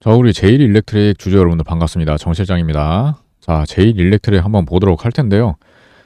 자, 우리 제일 일렉트릭 주주 여러분들 반갑습니다. 정 실장입니다. 자, 제일 일렉트릭 한번 보도록 할 텐데요.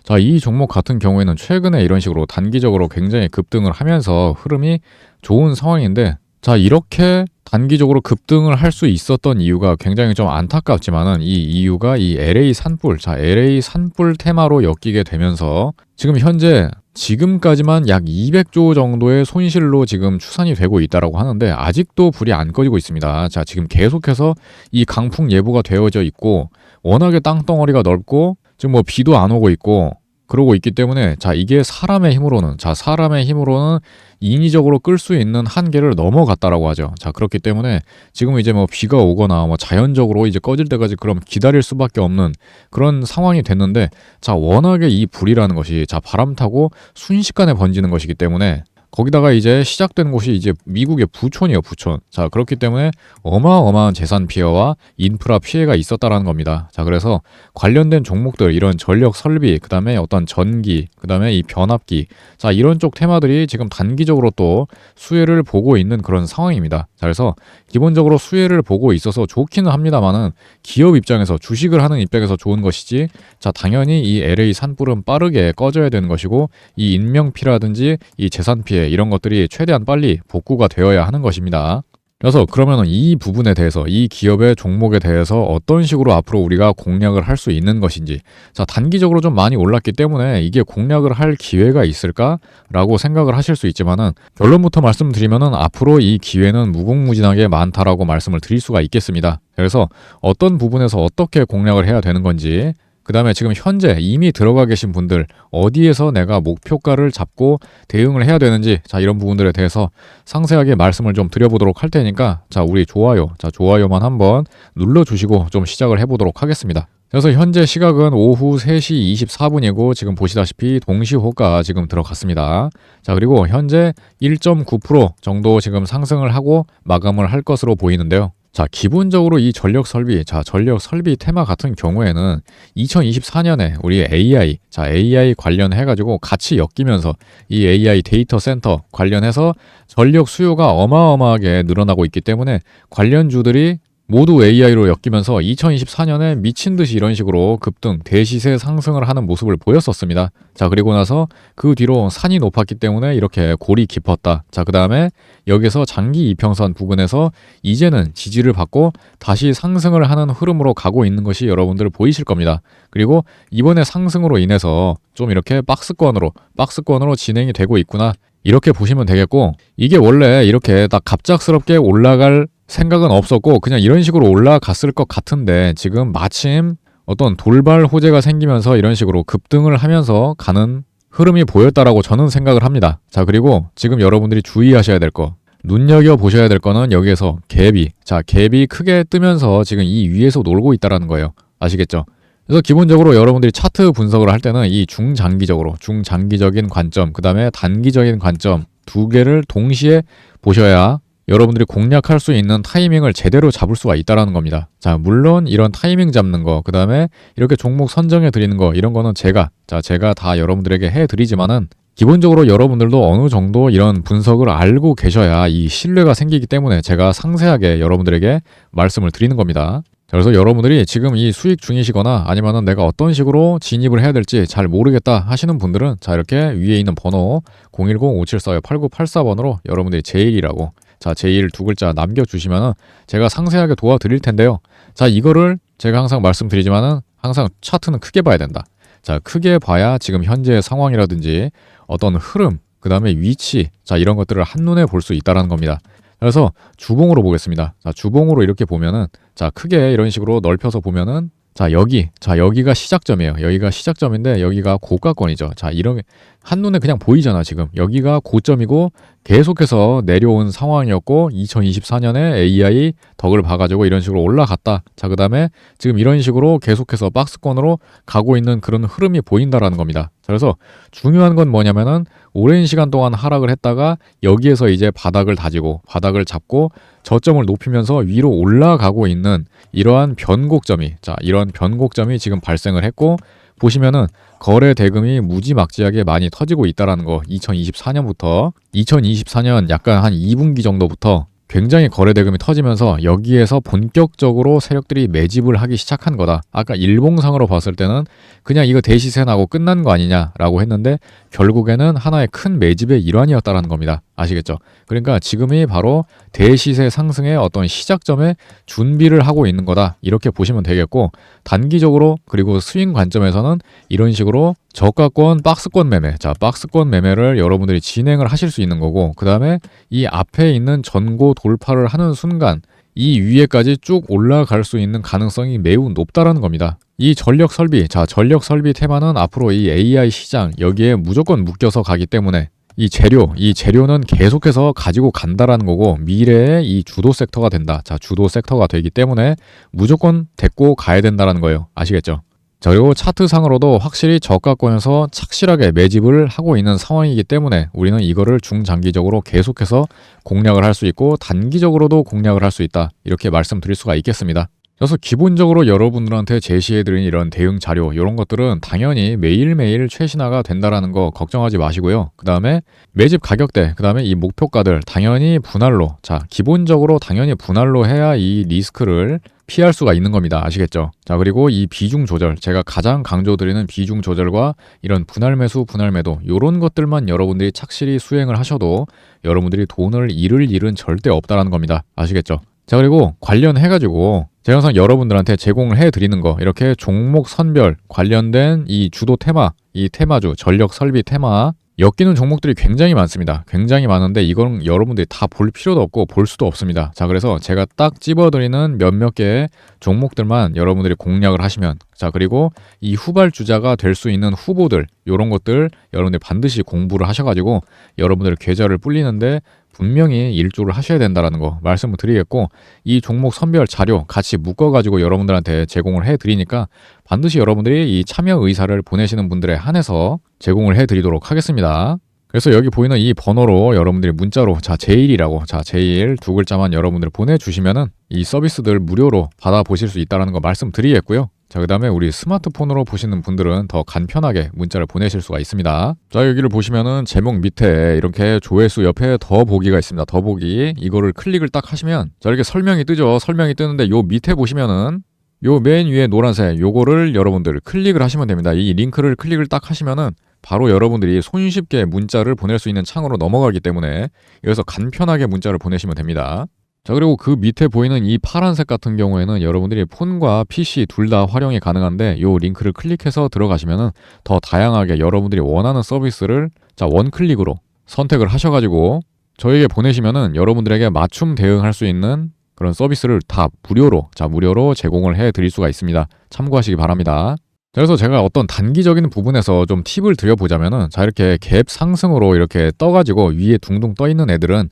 자, 이 종목 같은 경우에는 최근에 이런 식으로 단기적으로 굉장히 급등을 하면서 흐름이 좋은 상황인데, 자, 이렇게 단기적으로 급등을 할 수 있었던 이유가 굉장히 좀 안타깝지만은 이 이유가 이 LA 산불, 자, LA 산불 테마로 엮이게 되면서 지금 현재 지금까지만 약 200조 정도의 손실로 지금 추산이 되고 있다라고 하는데 아직도 불이 안 꺼지고 있습니다. 자, 지금 계속해서 이 강풍 예보가 되어져 있고 워낙에 땅덩어리가 넓고 지금 뭐 비도 안 오고 있고 그러고 있기 때문에 자 이게 사람의 힘으로는 자 사람의 힘으로는 인위적으로 끌 수 있는 한계를 넘어갔다라고 하죠. 자 그렇기 때문에 지금 이제 뭐 비가 오거나 뭐 자연적으로 이제 꺼질 때까지 그럼 기다릴 수밖에 없는 그런 상황이 됐는데 자 워낙에 이 불이라는 것이 자 바람 타고 순식간에 번지는 것이기 때문에 거기다가 이제 시작된 곳이 이제 미국의 부촌이에요, 부촌. 자, 그렇기 때문에 어마어마한 재산 피해와 인프라 피해가 있었다라는 겁니다. 자, 그래서 관련된 종목들, 이런 전력 설비, 그 다음에 어떤 전기, 그 다음에 이 변압기, 자, 이런 쪽 테마들이 지금 단기적으로 또 수혜를 보고 있는 그런 상황입니다. 자, 그래서 기본적으로 수혜를 보고 있어서 좋기는 합니다만은 기업 입장에서 주식을 하는 입장에서 좋은 것이지, 자, 당연히 이 LA 산불은 빠르게 꺼져야 되는 것이고, 이 인명피라든지 이 재산 피해, 이런 것들이 최대한 빨리 복구가 되어야 하는 것입니다. 그래서 그러면 이 부분에 대해서 이 기업의 종목에 대해서 어떤 식으로 앞으로 우리가 공략을 할 수 있는 것인지 자 단기적으로 좀 많이 올랐기 때문에 이게 공략을 할 기회가 있을까라고 생각을 하실 수 있지만은 결론부터 말씀드리면은 앞으로 이 기회는 무궁무진하게 많다라고 말씀을 드릴 수가 있겠습니다. 그래서 어떤 부분에서 어떻게 공략을 해야 되는 건지 그 다음에 지금 현재 이미 들어가 계신 분들 어디에서 내가 목표가를 잡고 대응을 해야 되는지 자 이런 부분들에 대해서 상세하게 말씀을 좀 드려보도록 할 테니까 자 우리 좋아요 자 좋아요만 한번 눌러주시고 좀 시작을 해보도록 하겠습니다. 그래서 현재 시각은 오후 3시 24분이고 지금 보시다시피 동시호가 지금 들어갔습니다. 자 그리고 현재 1.9% 정도 지금 상승을 하고 마감을 할 것으로 보이는데요. 자, 기본적으로 이 전력 설비, 자, 전력 설비 테마 같은 경우에는 2024년에 우리 AI, 자, AI 관련해가지고 같이 엮이면서 이 AI 데이터 센터 관련해서 전력 수요가 어마어마하게 늘어나고 있기 때문에 관련주들이 모두 AI로 엮이면서 2024년에 미친 듯이 이런 식으로 급등, 대시세 상승을 하는 모습을 보였었습니다. 자, 그리고 나서 그 뒤로 산이 높았기 때문에 이렇게 골이 깊었다. 자, 그 다음에 여기서 장기 이평선 부근에서 이제는 지지를 받고 다시 상승을 하는 흐름으로 가고 있는 것이 여러분들 보이실 겁니다. 그리고 이번에 상승으로 인해서 좀 이렇게 박스권으로, 박스권으로 진행이 되고 있구나. 이렇게 보시면 되겠고, 이게 원래 이렇게 딱 갑작스럽게 올라갈 생각은 없었고 그냥 이런 식으로 올라갔을 것 같은데 지금 마침 어떤 돌발 호재가 생기면서 이런 식으로 급등을 하면서 가는 흐름이 보였다라고 저는 생각을 합니다. 자, 그리고 지금 여러분들이 주의하셔야 될 거. 눈여겨 보셔야 될 거는 여기에서 갭이. 자, 갭이 크게 뜨면서 지금 이 위에서 놀고 있다라는 거예요. 아시겠죠? 그래서 기본적으로 여러분들이 차트 분석을 할 때는 이 중장기적으로, 중장기적인 관점, 그 다음에 단기적인 관점 두 개를 동시에 보셔야 여러분들이 공략할 수 있는 타이밍을 제대로 잡을 수가 있다라는 겁니다. 자, 물론 이런 타이밍 잡는 거, 그 다음에 이렇게 종목 선정해 드리는 거, 이런 거는 제가, 자, 제가 다 여러분들에게 해 드리지만은 기본적으로 여러분들도 어느 정도 이런 분석을 알고 계셔야 이 신뢰가 생기기 때문에 제가 상세하게 여러분들에게 말씀을 드리는 겁니다. 그래서 여러분들이 지금 이 수익 중이시거나 아니면은 내가 어떤 식으로 진입을 해야 될지 잘 모르겠다 하시는 분들은 자 이렇게 위에 있는 번호 010-574-8984번으로 여러분들이 제일이라고 자, 제일 두 글자 남겨주시면은 제가 상세하게 도와드릴 텐데요. 자, 이거를 제가 항상 말씀드리지만은 항상 차트는 크게 봐야 된다. 자, 크게 봐야 지금 현재의 상황이라든지 어떤 흐름, 그 다음에 위치, 자, 이런 것들을 한눈에 볼 수 있다라는 겁니다. 그래서 주봉으로 보겠습니다. 자, 주봉으로 이렇게 보면은, 자, 크게 이런 식으로 넓혀서 보면은, 자, 여기, 자, 여기가 시작점이에요. 여기가 시작점인데, 여기가 고가권이죠. 자, 이런, 한눈에 그냥 보이잖아, 지금. 여기가 고점이고, 계속해서 내려온 상황이었고 2024년에 AI 덕을 봐가지고 이런 식으로 올라갔다. 자, 그 다음에 지금 이런 식으로 계속해서 박스권으로 가고 있는 그런 흐름이 보인다라는 겁니다. 그래서 중요한 건 뭐냐면은 오랜 시간 동안 하락을 했다가 여기에서 이제 바닥을 다지고 바닥을 잡고 저점을 높이면서 위로 올라가고 있는 이러한 변곡점이 자, 이런 변곡점이 지금 발생을 했고 보시면은 거래 대금이 무지막지하게 많이 터지고 있다라는 거 2024년부터 2024년 약간 한 2분기 정도부터 굉장히 거래 대금이 터지면서 여기에서 본격적으로 세력들이 매집을 하기 시작한 거다. 아까 일봉상으로 봤을 때는 그냥 이거 대시세 나고 끝난 거 아니냐라고 했는데 결국에는 하나의 큰 매집의 일환이었다라는 겁니다. 아시겠죠? 그러니까 지금이 바로 대시세 상승의 어떤 시작점에 준비를 하고 있는 거다. 이렇게 보시면 되겠고 단기적으로 그리고 스윙 관점에서는 이런 식으로 저가권 박스권 매매, 자 박스권 매매를 여러분들이 진행을 하실 수 있는 거고 그 다음에 이 앞에 있는 전고 돌파를 하는 순간 이 위에까지 쭉 올라갈 수 있는 가능성이 매우 높다라는 겁니다. 이 전력 설비, 자 전력 설비 테마는 앞으로 이 AI 시장 여기에 무조건 묶여서 가기 때문에 이 재료, 이 재료는 계속해서 가지고 간다라는 거고 미래의 이 주도 섹터가 된다. 자 주도 섹터가 되기 때문에 무조건 데리고 가야 된다라는 거예요. 아시겠죠? 자, 그리고 차트상으로도 확실히 저가권에서 착실하게 매집을 하고 있는 상황이기 때문에 우리는 이거를 중장기적으로 계속해서 공략을 할 수 있고 단기적으로도 공략을 할 수 있다. 이렇게 말씀드릴 수가 있겠습니다. 그래서 기본적으로 여러분들한테 제시해드린 이런 대응 자료 이런 것들은 당연히 매일매일 최신화가 된다라는 거 걱정하지 마시고요. 그 다음에 매집 가격대, 그 다음에 이 목표가들 당연히 분할로 자 기본적으로 당연히 분할로 해야 이 리스크를 피할 수가 있는 겁니다. 아시겠죠? 자 그리고 이 비중 조절 제가 가장 강조드리는 비중 조절과 이런 분할 매수, 분할 매도 이런 것들만 여러분들이 착실히 수행을 하셔도 여러분들이 돈을 잃을 일은 절대 없다라는 겁니다. 아시겠죠? 자 그리고 관련해가지고 제가 항상 여러분들한테 제공을 해드리는 거 이렇게 종목 선별 관련된 이 주도 테마 이 테마주 전력 설비 테마 엮이는 종목들이 굉장히 많습니다. 굉장히 많은데 이건 여러분들이 다 볼 필요도 없고 볼 수도 없습니다. 자 그래서 제가 딱 집어드리는 몇몇 개의 종목들만 여러분들이 공략을 하시면 자 그리고 이 후발주자가 될 수 있는 후보들 이런 것들 여러분들이 반드시 공부를 하셔가지고 여러분들 계좌를 불리는데 분명히 일조를 하셔야 된다라는 거 말씀을 드리겠고 이 종목 선별 자료 같이 묶어가지고 여러분들한테 제공을 해드리니까 반드시 여러분들이 이 참여 의사를 보내시는 분들에 한해서 제공을 해드리도록 하겠습니다. 그래서 여기 보이는 이 번호로 여러분들이 문자로 자 제일이라고 자 제일 두 글자만 여러분들 보내주시면은 이 서비스들 무료로 받아보실 수 있다는 거 말씀드리겠고요. 자, 그 다음에 우리 스마트폰으로 보시는 분들은 더 간편하게 문자를 보내실 수가 있습니다. 자, 여기를 보시면은 제목 밑에 이렇게 조회수 옆에 더 보기가 있습니다. 더 보기. 이거를 클릭을 딱 하시면 자, 이렇게 설명이 뜨죠. 설명이 뜨는데 요 밑에 보시면은 요 맨 위에 노란색 요거를 여러분들 클릭을 하시면 됩니다. 이 링크를 클릭을 딱 하시면은 바로 여러분들이 손쉽게 문자를 보낼 수 있는 창으로 넘어가기 때문에 여기서 간편하게 문자를 보내시면 됩니다. 자 그리고 그 밑에 보이는 이 파란색 같은 경우에는 여러분들이 폰과 PC 둘 다 활용이 가능한데 요 링크를 클릭해서 들어가시면은 더 다양하게 여러분들이 원하는 서비스를 자 원클릭으로 선택을 하셔가지고 저에게 보내시면은 여러분들에게 맞춤 대응할 수 있는 그런 서비스를 다 무료로 자 무료로 제공을 해 드릴 수가 있습니다. 참고하시기 바랍니다. 그래서 제가 어떤 단기적인 부분에서 좀 팁을 드려보자면은 자 이렇게 갭 상승으로 이렇게 떠가지고 위에 둥둥 떠 있는 애들은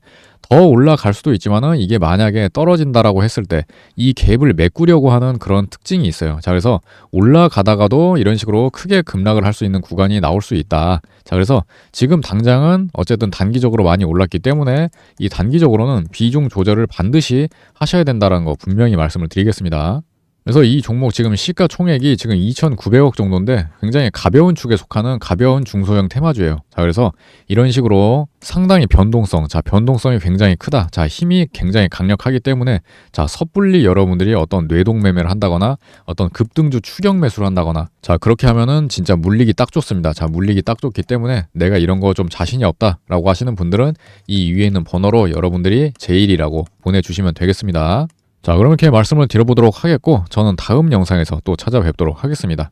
더 올라갈 수도 있지만은 이게 만약에 떨어진다라고 했을 때 이 갭을 메꾸려고 하는 그런 특징이 있어요. 자 그래서 올라가다가도 이런 식으로 크게 급락을 할 수 있는 구간이 나올 수 있다. 자 그래서 지금 당장은 어쨌든 단기적으로 많이 올랐기 때문에 이 단기적으로는 비중 조절을 반드시 하셔야 된다는 거 분명히 말씀을 드리겠습니다. 그래서 이 종목 지금 시가 총액이 지금 2,900억 정도인데 굉장히 가벼운 축에 속하는 가벼운 중소형 테마주예요. 자, 그래서 이런 식으로 상당히 변동성, 자, 변동성이 굉장히 크다. 자, 힘이 굉장히 강력하기 때문에 자, 섣불리 여러분들이 어떤 뇌동 매매를 한다거나 어떤 급등주 추격 매수를 한다거나 자, 그렇게 하면은 진짜 물리기 딱 좋습니다. 자, 물리기 딱 좋기 때문에 내가 이런 거 좀 자신이 없다라고 하시는 분들은 이 위에 있는 번호로 여러분들이 제일이라고 보내 주시면 되겠습니다. 자, 그럼 이렇게 말씀을 드려보도록 하겠고, 저는 다음 영상에서 또 찾아뵙도록 하겠습니다.